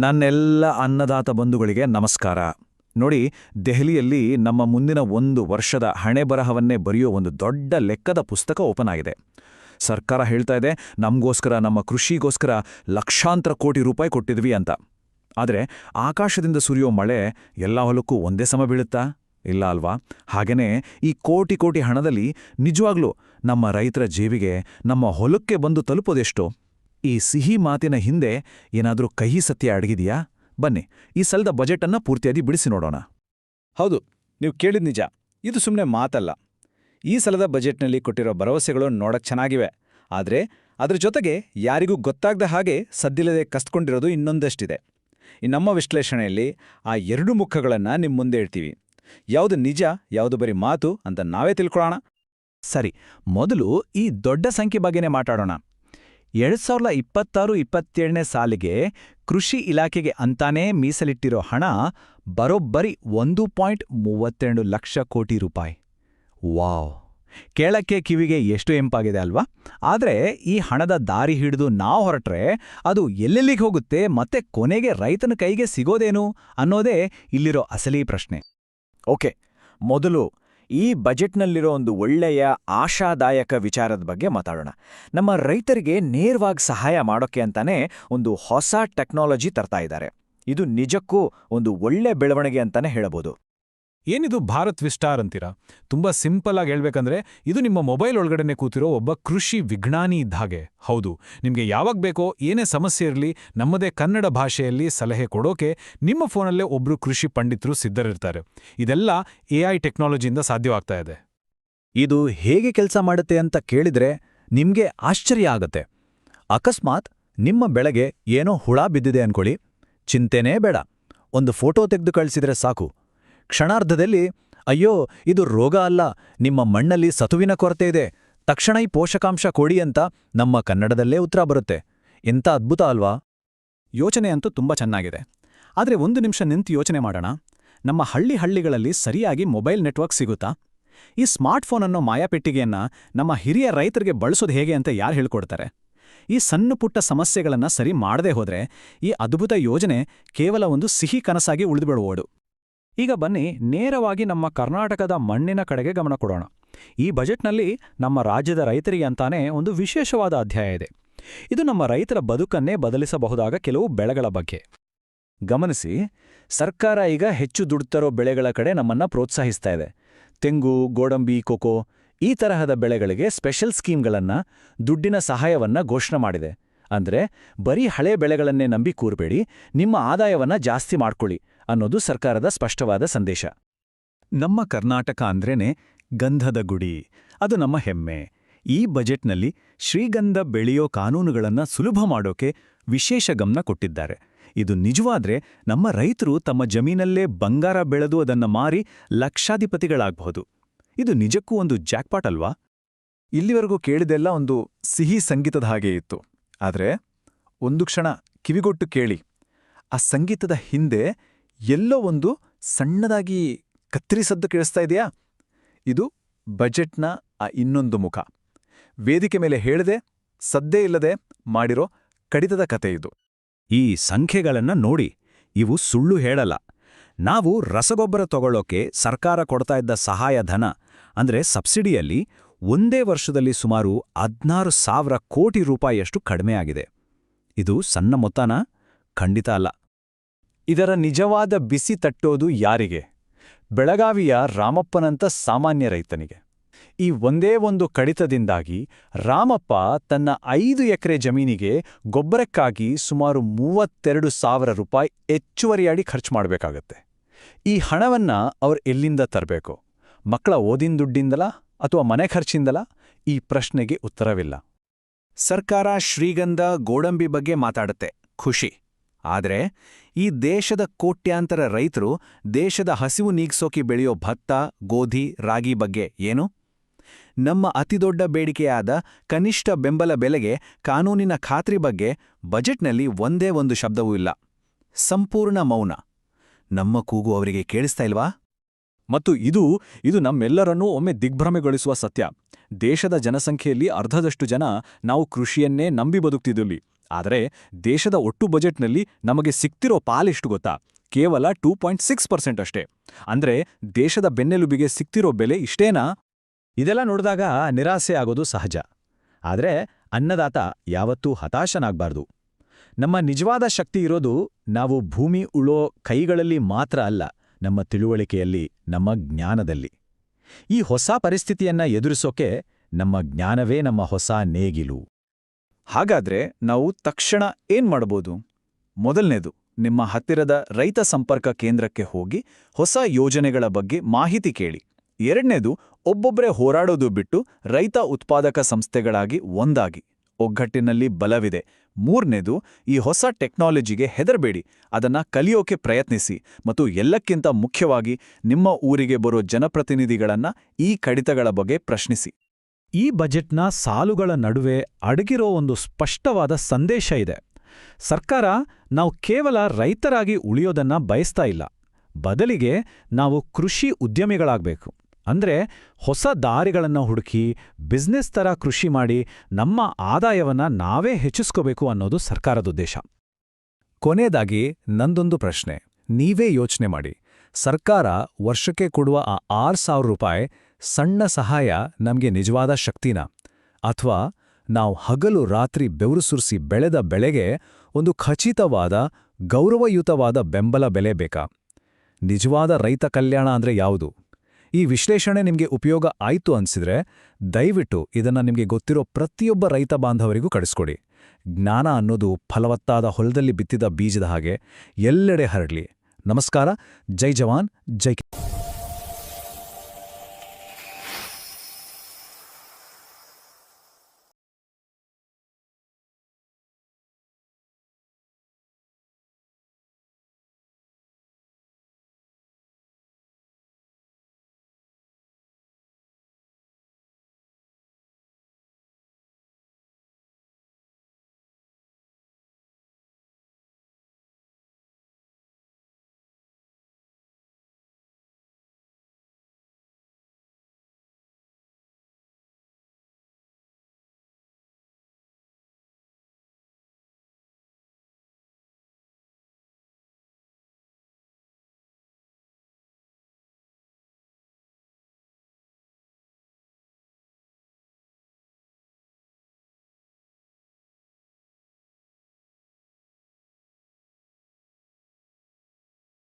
ನನ್ನೆಲ್ಲ ಅನ್ನದಾತ ಬಂಧುಗಳಿಗೆ ನಮಸ್ಕಾರ. ನೋಡಿ, ದೆಹಲಿಯಲ್ಲಿ ನಮ್ಮ ಮುಂದಿನ ಒಂದು ವರ್ಷದ ಹಣೆ ಬರಹವನ್ನೇ ಬರೆಯೋ ಒಂದು ದೊಡ್ಡ ಲೆಕ್ಕದ ಪುಸ್ತಕ ಓಪನ್ ಆಗಿದೆ. ಸರ್ಕಾರ ಹೇಳ್ತಾ ಇದೆ, ನಮಗೋಸ್ಕರ, ನಮ್ಮ ಕೃಷಿಗೋಸ್ಕರ ಲಕ್ಷಾಂತರ ಕೋಟಿ ರೂಪಾಯಿ ಕೊಟ್ಟಿದ್ವಿ ಅಂತ. ಆದರೆ, ಆಕಾಶದಿಂದ ಸುರಿಯೋ ಮಳೆ ಎಲ್ಲ ಹೊಲಕ್ಕೂ ಒಂದೇ ಸಮ ಬೀಳುತ್ತಾ? ಇಲ್ಲ ಅಲ್ವಾ? ಹಾಗೇನೇ, ಈ ಕೋಟಿ ಕೋಟಿ ಹಣದಲ್ಲಿ ನಿಜವಾಗ್ಲೂ ನಮ್ಮ ರೈತರ ಜೀವಿಗೆ, ನಮ್ಮ ಹೊಲಕ್ಕೆ ಬಂದು ತಲುಪೋದೆಷ್ಟು? ಈ ಸಿಹಿ ಮಾತಿನ ಹಿಂದೆ ಏನಾದರೂ ಕಹಿ ಸತ್ಯ ಅಡಗಿದೆಯಾ? ಬನ್ನಿ, ಈ ಸಲದ ಬಜೆಟನ್ನ ಪೂರ್ತಿಯಾಗಿ ಬಿಡಿಸಿ ನೋಡೋಣ. ಹೌದು, ನೀವು ಕೇಳಿದ ನಿಜ. ಇದು ಸುಮ್ಮನೆ ಮಾತಲ್ಲ. ಈ ಸಲದ ಬಜೆಟ್ನಲ್ಲಿ ಕೊಟ್ಟಿರೋ ಭರವಸೆಗಳು ನೋಡಕ್ ಚೆನ್ನಾಗಿವೆ. ಆದರೆ ಅದ್ರ ಜೊತೆಗೆ ಯಾರಿಗೂ ಗೊತ್ತಾಗದ ಹಾಗೆ ಸದ್ದಿಲ್ಲದೆ ಕಸ್ಕೊಂಡಿರೋದು ಇನ್ನೊಂದಷ್ಟಿದೆ. ಈ ನಮ್ಮ ವಿಶ್ಲೇಷಣೆಯಲ್ಲಿ ಆ ಎರಡು ಮುಖಗಳನ್ನು ನಿಮ್ಮ ಮುಂದೆ ಇಡ್ತೀವಿ. ಯಾವುದು ನಿಜ, ಯಾವುದು ಬರೀ ಮಾತು ಅಂತ ನಾವೇ ತಿಳ್ಕೊಳ್ಳೋಣ. ಸರಿ, ಮೊದಲು ಈ ದೊಡ್ಡ ಸಂಖ್ಯೆ ಬಗ್ಗೆನೇ ಮಾತಾಡೋಣ. ಎರಡ್ ಸಾವಿರದ ಇಪ್ಪತ್ತಾರು ಇಪ್ಪತ್ತೇಳನೇ ಸಾಲಿಗೆ ಕೃಷಿ ಇಲಾಖೆಗೆ ಅಂತಾನೇ ಮೀಸಲಿಟ್ಟಿರೋ ಹಣ ಬರೋಬ್ಬರಿ ಒಂದು ಪಾಯಿಂಟ್ ಮೂವತ್ತೆರಡು ಲಕ್ಷ ಕೋಟಿ ರೂಪಾಯಿ. ವಾವ್! ಕೇಳಕ್ಕೆ ಕಿವಿಗೆ ಎಷ್ಟು ಎಂಪಾಗಿದೆ ಅಲ್ವಾ? ಆದರೆ ಈ ಹಣದ ದಾರಿ ಹಿಡಿದು ನಾವು ಹೊರಟ್ರೆ ಅದು ಎಲ್ಲೆಲ್ಲಿಗೆ ಹೋಗುತ್ತೆ ಮತ್ತೆ ಕೊನೆಗೆ ರೈತನ ಕೈಗೆ ಸಿಗೋದೇನು ಅನ್ನೋದೇ ಇಲ್ಲಿರೋ ಅಸಲಿ ಪ್ರಶ್ನೆ. ಓಕೆ, ಮೊದಲು ಈ ಬಜೆಟ್ನಲ್ಲಿರೋ ಒಂದು ಒಳ್ಳೆಯ ಆಶಾದಾಯಕ ವಿಚಾರದ ಬಗ್ಗೆ ಮಾತಾಡೋಣ. ನಮ್ಮ ರೈತರಿಗೆ ನೇರವಾಗಿ ಸಹಾಯ ಮಾಡೋಕ್ಕೆ ಅಂತಾನೆ ಒಂದು ಹೊಸ ಟೆಕ್ನಾಲಜಿ ತರ್ತಾ ಇದ್ದಾರೆ. ಇದು ನಿಜಕ್ಕೂ ಒಂದು ಒಳ್ಳೆ ಬೆಳವಣಿಗೆ ಅಂತಾನೆ ಹೇಳಬಹುದು. ಏನಿದು ಭಾರತ್ ವಿಸ್ಟಾರ್ ಅಂತೀರಾ? ತುಂಬಾ ಸಿಂಪಲ್ ಆಗಿ ಹೇಳ್ಬೇಕಂದ್ರೆ ಇದು ನಿಮ್ಮ ಮೊಬೈಲ್ ಒಳಗಡೆನೆ ಕೂತಿರೋ ಒಬ್ಬ ಕೃಷಿ ವಿಜ್ಞಾನಿ ಇದ್ದ ಹಾಗೆ. ಹೌದು, ನಿಮಗೆ ಯಾವಾಗ ಬೇಕೋ ಏನೇ ಸಮಸ್ಯೆ ಇರಲಿ, ನಮ್ಮದೇ ಕನ್ನಡ ಭಾಷೆಯಲ್ಲಿ ಸಲಹೆ ಕೊಡೋಕೆ ನಿಮ್ಮ ಫೋನಲ್ಲೇ ಒಬ್ರು ಕೃಷಿ ಪಂಡಿತರು ಸಿದ್ಧರಿರ್ತಾರೆ. ಇದೆಲ್ಲ ಎ ಐ ಟೆಕ್ನಾಲಜಿಯಿಂದ ಸಾಧ್ಯವಾಗ್ತಾ ಇದೆ. ಇದು ಹೇಗೆ ಕೆಲಸ ಮಾಡುತ್ತೆ ಅಂತ ಕೇಳಿದ್ರೆ ನಿಮಗೆ ಆಶ್ಚರ್ಯ ಆಗತ್ತೆ. ಅಕಸ್ಮಾತ್ ನಿಮ್ಮ ಬೆಳೆಗೆ ಏನೋ ಹುಳ ಬಿದ್ದಿದೆ ಅನ್ಕೊಳ್ಳಿ. ಚಿಂತೆನೇ ಬೇಡ. ಒಂದು ಫೋಟೋ ತೆಗೆದು ಕಳಿಸಿದ್ರೆ ಸಾಕು. ಕ್ಷಣಾರ್ಧದಲ್ಲಿ, ಅಯ್ಯೋ, ಇದು ರೋಗ ಅಲ್ಲ, ನಿಮ್ಮ ಮಣ್ಣಲ್ಲಿ ಸತುವಿನ ಕೊರತೆ ಇದೆ, ತಕ್ಷಣ ಈ ಪೋಷಕಾಂಶ ಕೊಡಿ ಅಂತ ನಮ್ಮ ಕನ್ನಡದಲ್ಲೇ ಉತ್ತರ ಬರುತ್ತೆ. ಎಂಥ ಅದ್ಭುತ ಅಲ್ವಾ? ಯೋಚನೆ ಅಂತೂ ತುಂಬ ಚೆನ್ನಾಗಿದೆ. ಆದರೆ ಒಂದು ನಿಮಿಷ ನಿಂತು ಯೋಚನೆ ಮಾಡೋಣ. ನಮ್ಮ ಹಳ್ಳಿ ಹಳ್ಳಿಗಳಲ್ಲಿ ಸರಿಯಾಗಿ ಮೊಬೈಲ್ ನೆಟ್ವರ್ಕ್ ಸಿಗುತ್ತಾ? ಈ ಸ್ಮಾರ್ಟ್ಫೋನ್ ಅನ್ನೋ ಮಾಯಾಪೆಟ್ಟಿಗೆಯನ್ನ ನಮ್ಮ ಹಿರಿಯ ರೈತರಿಗೆ ಬಳಸೋದು ಹೇಗೆ ಅಂತ ಯಾರು ಹೇಳ್ಕೊಡ್ತಾರೆ? ಈ ಸಣ್ಣ ಪುಟ್ಟ ಸಮಸ್ಯೆಗಳನ್ನು ಸರಿ ಮಾಡದೇ ಹೋದರೆ ಈ ಅದ್ಭುತ ಯೋಜನೆ ಕೇವಲ ಒಂದು ಸಿಹಿ ಕನಸಾಗಿ ಉಳಿದುಬಿಡುವೋಡು. ಈಗ ಬನ್ನಿ, ನೇರವಾಗಿ ನಮ್ಮ ಕರ್ನಾಟಕದ ಮಣ್ಣಿನ ಕಡೆಗೆ ಗಮನ ಕೊಡೋಣ. ಈ ಬಜೆಟ್ನಲ್ಲಿ ನಮ್ಮ ರಾಜ್ಯದ ರೈತರಿಗೆ ಅಂತಾನೆ ಒಂದು ವಿಶೇಷವಾದ ಅಧ್ಯಾಯ ಇದೆ. ಇದು ನಮ್ಮ ರೈತರ ಬದುಕನ್ನೇ ಬದಲಿಸಬಹುದಾದ ಕೆಲವು ಬೆಳೆಗಳ ಬಗ್ಗೆ. ಗಮನಿಸಿ, ಸರ್ಕಾರ ಈಗ ಹೆಚ್ಚು ದುಡ್ತರೋ ಬೆಳೆಗಳ ಕಡೆ ನಮ್ಮನ್ನ ಪ್ರೋತ್ಸಾಹಿಸ್ತಾ ಇದೆ. ತೆಂಗು, ಗೋಡಂಬಿ, ಕೊಕೊ ಈ ತರಹದ ಬೆಳೆಗಳಿಗೆ ಸ್ಪೆಷಲ್ ಸ್ಕೀಮ್ಗಳನ್ನ, ದುಡ್ಡಿನ ಸಹಾಯವನ್ನ ಘೋಷಣೆ ಮಾಡಿದೆ. ಅಂದ್ರೆ ಬರೀ ಹಳೆ ಬೆಳೆಗಳನ್ನೇ ನಂಬಿ ಕೂರಬೇಡಿ, ನಿಮ್ಮ ಆದಾಯವನ್ನ ಜಾಸ್ತಿ ಮಾಡ್ಕೊಳ್ಳಿ. ಅನ್ನೋದು ಸರ್ಕಾರದ ಸ್ಪಷ್ಟವಾದ ಸಂದೇಶ. ನಮ್ಮ ಕರ್ನಾಟಕ ಅಂದ್ರೇನೆ ಗಂಧದ ಗುಡಿ. ಅದು ನಮ್ಮ ಹೆಮ್ಮೆ. ಈ ಬಜೆಟ್ನಲ್ಲಿ ಶ್ರೀಗಂಧ ಬೆಳೆಯೋ ಕಾನೂನುಗಳನ್ನು ಸುಲಭ ಮಾಡೋಕೆ ವಿಶೇಷ ಗಮನ ಕೊಟ್ಟಿದ್ದಾರೆ. ಇದು ನಿಜವಾದ್ರೆ ನಮ್ಮ ರೈತರು ತಮ್ಮ ಜಮೀನಲ್ಲೇ ಬಂಗಾರ ಬೆಳೆದು ಅದನ್ನು ಮಾರಿ ಲಕ್ಷಾಧಿಪತಿಗಳಾಗಬಹುದು. ಇದು ನಿಜಕ್ಕೂ ಒಂದು ಜಾಕ್ಪಾಟ್ ಅಲ್ವಾ? ಇಲ್ಲಿವರೆಗೂ ಕೇಳಿದೆಲ್ಲ ಒಂದು ಸಿಹಿ ಸಂಗೀತದ ಹಾಗೆ ಇತ್ತು. ಆದರೆ ಒಂದು ಕ್ಷಣ ಕಿವಿಗೊಟ್ಟು ಕೇಳಿ. ಆ ಸಂಗೀತದ ಹಿಂದೆ ಎಲ್ಲೋ ಒಂದು ಸಣ್ಣದಾಗಿ ಕತ್ತರಿಸದ್ದು ಕೇಳಿಸ್ತಾ ಇದೆಯಾ? ಇದು ಬಜೆಟ್ನ ಆ ಇನ್ನೊಂದು ಮುಖ. ವೇದಿಕೆ ಮೇಲೆ ಹೇಳದೆ, ಸದ್ದೇ ಇಲ್ಲದೆ ಮಾಡಿರೋ ಕಡಿತದ ಕತೆ ಇದು. ಈ ಸಂಖ್ಯೆಗಳನ್ನ ನೋಡಿ ಇವು ಸುಳ್ಳು ಹೇಳಲ್ಲ. ನಾವು ರಸಗೊಬ್ಬರ ತಗೊಳ್ಳೋಕೆ ಸರ್ಕಾರ ಕೊಡ್ತಾ ಇದ್ದ ಸಹಾಯಧನ, ಅಂದ್ರೆ ಸಬ್ಸಿಡಿಯಲ್ಲಿ ಒಂದೇ ವರ್ಷದಲ್ಲಿ ಸುಮಾರು ಹದ್ನಾರು ಸಾವಿರ ಕೋಟಿ ರೂಪಾಯಿಯಷ್ಟು ಕಡಿಮೆಯಾಗಿದೆ ಇದು ಸಣ್ಣ ಮೊತ್ತನ? ಖಂಡಿತ ಅಲ್ಲ. ಇದರ ನಿಜವಾದ ಬಿಸಿ ತಟ್ಟೋದು ಯಾರಿಗೆ? ಬೆಳಗಾವಿಯ ರಾಮಪ್ಪನಂತ ಸಾಮಾನ್ಯ ರೈತನಿಗೆ. ಈ ಒಂದೇ ಒಂದು ಕಡಿತದಿಂದಾಗಿ ರಾಮಪ್ಪ ತನ್ನ ಐದು ಎಕರೆ ಜಮೀನಿಗೆ ಗೊಬ್ಬರಕ್ಕಾಗಿ ಸುಮಾರು ಮೂವತ್ತೆರಡು ಸಾವಿರ ರೂಪಾಯಿ ಹೆಚ್ಚುವರಿಯಾಗಿ ಖರ್ಚು ಮಾಡಬೇಕಾಗತ್ತೆ. ಈ ಹಣವನ್ನ ಅವ್ರು ಎಲ್ಲಿಂದ ತರಬೇಕು? ಮಕ್ಕಳ ಓದಿನ ದುಡ್ಡಿಂದಲ ಅಥವಾ ಮನೆ ಖರ್ಚಿಂದಲ? ಈ ಪ್ರಶ್ನೆಗೆ ಉತ್ತರವಿಲ್ಲ. ಸರ್ಕಾರ ಶ್ರೀಗಂಧ ಗೋಡಂಬಿ ಬಗ್ಗೆ ಮಾತಾಡುತ್ತೆ. ಖುಷಿ. ಆದರೆ ಈ ದೇಶದ ಕೋಟ್ಯಾಂತರ ರೈತರು ದೇಶದ ಹಸಿವು ನೀಗ್ಸೋಕಿ ಬೆಳೆಯೋ ಭತ್ತ, ಗೋಧಿ, ರಾಗಿ ಬಗ್ಗೆ ಏನು? ನಮ್ಮ ಅತಿದೊಡ್ಡ ಬೇಡಿಕೆಯಾದ ಕನಿಷ್ಠ ಬೆಂಬಲ ಬೆಲೆಗೆ ಕಾನೂನಿನ ಖಾತ್ರಿ ಬಗ್ಗೆ ಬಜೆಟ್ನಲ್ಲಿ ಒಂದೇ ಒಂದು ಶಬ್ದವೂ ಇಲ್ಲ. ಸಂಪೂರ್ಣ ಮೌನ. ನಮ್ಮ ಕೂಗು ಅವರಿಗೆ ಕೇಳಿಸ್ತಾ ಇಲ್ವಾ? ಮತ್ತು ಇದು ಇದು ನಮ್ಮೆಲ್ಲರನ್ನೂ ಒಮ್ಮೆ ದಿಗ್ಭ್ರಮೆಗೊಳಿಸುವ ಸತ್ಯ. ದೇಶದ ಜನಸಂಖ್ಯೆಯಲ್ಲಿ ಅರ್ಧದಷ್ಟು ಜನ ನಾವು ಕೃಷಿಯನ್ನೇ ನಂಬಿ ಬದುಕ್ತಿದ್ದಲ್ಲಿ. ಆದರೆ ದೇಶದ ಒಟ್ಟು ಬಜೆಟ್ನಲ್ಲಿ ನಮಗೆ ಸಿಕ್ತಿರೋ ಪಾಲೆಷ್ಟು ಗೊತ್ತಾ? ಕೇವಲ ಟೂ ಪಾಯಿಂಟ್ ಸಿಕ್ಸ್ ಪರ್ಸೆಂಟ್ ಅಷ್ಟೇ. ಅಂದ್ರೆ ದೇಶದ ಬೆನ್ನೆಲುಬಿಗೆ ಸಿಕ್ತಿರೋ ಬೆಲೆ ಇಷ್ಟೇನಾ? ಇದೆಲ್ಲ ನೋಡಿದಾಗ ನಿರಾಸೆ ಆಗೋದು ಸಹಜ. ಆದರೆ ಅನ್ನದಾತ ಯಾವತ್ತೂ ಹತಾಶನಾಗಬಾರ್ದು. ನಮ್ಮ ನಿಜವಾದ ಶಕ್ತಿ ಇರೋದು ನಾವು ಭೂಮಿ ಉಳೋ ಕೈಗಳಲ್ಲಿ ಮಾತ್ರ ಅಲ್ಲ, ನಮ್ಮ ತಿಳುವಳಿಕೆಯಲ್ಲಿ, ನಮ್ಮ ಜ್ಞಾನದಲ್ಲಿ. ಈ ಹೊಸ ಪರಿಸ್ಥಿತಿಯನ್ನ ಎದುರಿಸೋಕೆ ನಮ್ಮ ಜ್ಞಾನವೇ ನಮ್ಮ ಹೊಸ ನೇಗಿಲು. ಹಾಗಾದ್ರೆ ನಾವು ತಕ್ಷಣ ಏನ್ ಮಾಡಬಹುದು ಮೊದಲನೇದು, ನಿಮ್ಮ ಹತ್ತಿರದ ರೈತ ಸಂಪರ್ಕ ಕೇಂದ್ರಕ್ಕೆ ಹೋಗಿ ಹೊಸ ಯೋಜನೆಗಳ ಬಗ್ಗೆ ಮಾಹಿತಿ ಕೇಳಿ. ಎರಡನೇದು ಒಬ್ಬೊಬ್ಬರೇ ಹೋರಾಡೋದು ಬಿಟ್ಟು ರೈತ ಉತ್ಪಾದಕ ಸಂಸ್ಥೆಗಳಾಗಿ ಒಂದಾಗಿ. ಒಗ್ಗಟ್ಟಿನಲ್ಲಿ ಬಲವಿದೆ. ಮೂರನೇದು, ಈ ಹೊಸ ಟೆಕ್ನಾಲಜಿಗೆ ಹೆದರಬೇಡಿ. ಅದನ್ನ ಕಲಿಯೋಕೆ ಪ್ರಯತ್ನಿಸಿ ಮತ್ತು ಎಲ್ಲಕ್ಕಿಂತ ಮುಖ್ಯವಾಗಿ ನಿಮ್ಮ ಊರಿಗೆ ಬರೋ ಜನಪ್ರತಿನಿಧಿಗಳನ್ನ ಈ ಕಡಿತಗಳ ಬಗ್ಗೆ ಪ್ರಶ್ನಿಸಿ. ಈ ಬಜೆಟ್ನ ಸಾಲುಗಳ ನಡುವೆ ಅಡಗಿರೋ ಒಂದು ಸ್ಪಷ್ಟವಾದ ಸಂದೇಶ ಇದೆ. ಸರ್ಕಾರ ನಾವು ಕೇವಲ ರೈತರಾಗಿ ಉಳಿಯೋದನ್ನ ಬಯಸ್ತಾ ಇಲ್ಲ. ಬದಲಿಗೆ ನಾವು ಕೃಷಿ ಉದ್ಯಮಿಗಳಾಗಬೇಕು. ಅಂದ್ರೆ ಹೊಸ ದಾರಿಗಳನ್ನು ಹುಡುಕಿ ಬಿಸ್ನೆಸ್ ಥರ ಕೃಷಿ ಮಾಡಿ ನಮ್ಮ ಆದಾಯವನ್ನ ನಾವೇ ಹೆಚ್ಚಿಸ್ಕೋಬೇಕು ಅನ್ನೋದು ಸರ್ಕಾರದ ಉದ್ದೇಶ. ಕೊನೆಯದಾಗಿ ನಂದೊಂದು ಪ್ರಶ್ನೆ. ನೀವೇ ಯೋಚನೆ ಮಾಡಿ. ಸರ್ಕಾರ ವರ್ಷಕ್ಕೆ ಕೊಡುವ ಆ ಆರು ಸಾವಿರ ರೂಪಾಯಿ ಸಣ್ಣ ಸಹಾಯ ನಮಗೆ ನಿಜವಾದ ಶಕ್ತಿನ. ಅಥವಾ ನಾವು ಹಗಲು ರಾತ್ರಿ ಬೆವರು ಸುರಿಸಿ ಬೆಳೆದ ಬೆಳೆಗೆ ಒಂದು ಖಚಿತವಾದ, ಗೌರವಯುತವಾದ ಬೆಂಬಲ ಬೆಲೆ ಬೇಕಾ? ನಿಜವಾದ ರೈತ ಕಲ್ಯಾಣ ಅಂದ್ರೆ ಯಾವುದು? ಈ ವಿಶ್ಲೇಷಣೆ ನಿಮಗೆ ಉಪಯೋಗ ಆಯಿತು ಅನ್ಸಿದ್ರೆ ದಯವಿಟ್ಟು ಇದನ್ನ ನಿಮಗೆ ಗೊತ್ತಿರೋ ಪ್ರತಿಯೊಬ್ಬ ರೈತ ಬಾಂಧವರಿಗೂ ಕಡಿಸ್ಕೊಡಿ ಜ್ಞಾನ ಅನ್ನೋದು ಫಲವತ್ತಾದ ಹೊಲದಲ್ಲಿ ಬಿತ್ತಿದ ಬೀಜದ ಹಾಗೆ ಎಲ್ಲೆಡೆ ಹರಡಲಿ. ನಮಸ್ಕಾರ, ಜೈ ಜವಾನ್, ಜೈ.